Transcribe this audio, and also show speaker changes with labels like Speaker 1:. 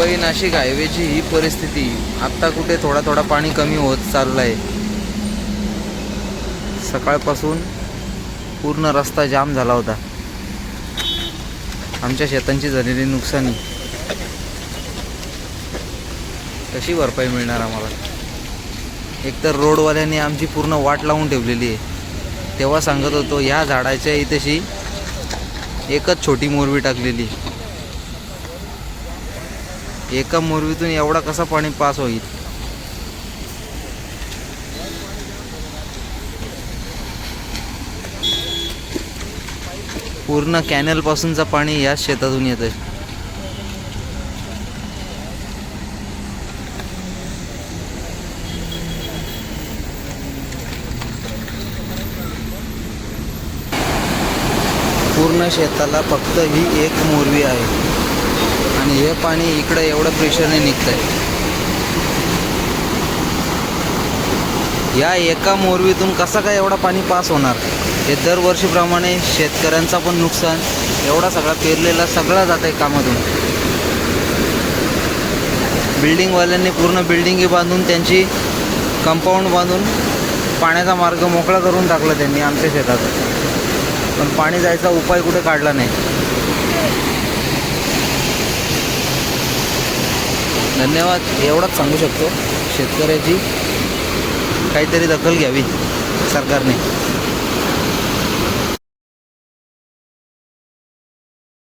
Speaker 1: मुंबई नाशिक हायवेची ही परिस्थिती आत्ता कुठे थोडा थोडा पाणी कमी होत चाललं आहे सकाळपासून पूर्ण रस्ता जाम झाला होता. आमच्या शेतांची झालेली नुकसानी. कशी भरपाई मिळणार आम्हाला? एकतर रोडवाल्याने आमची पूर्ण वाट लावून ठेवलेली आहे. तेव्हा सांगत होतो ह्या झाडाच्या इथेशी एकच छोटी मोरवी टाकलेली. एका मोरवीतून एवढा कसा पाणी पास होईल? पूर्ण कॅनल पासूनचं पाणी याच शेतातून येत आहे पूर्ण शेताला फक्त ही एक मोरवी आहे. आणि हे पाणी इकडं एवढं प्रेशरने निघतंय. या एका मोरवीतून कसा काय एवढा पाणी पास होणार? हे दरवर्षीप्रमाणे शेतकऱ्यांचा पण नुकसान एवढा सगळा पेरलेला सगळा जात आहे कामातून. बिल्डिंगवाल्यांनी पूर्ण बिल्डिंगी बांधून त्यांची कंपाऊंड बांधून पाण्याचा मार्ग मोकळा करून टाकला त्यांनी आमच्या शेतात. पण पाणी जायचा उपाय कुठे काढला नाही. धन्यवाद. एवढंच सांगू शकतो शेतकऱ्याची काहीतरी दखल घ्यावी सरकारने.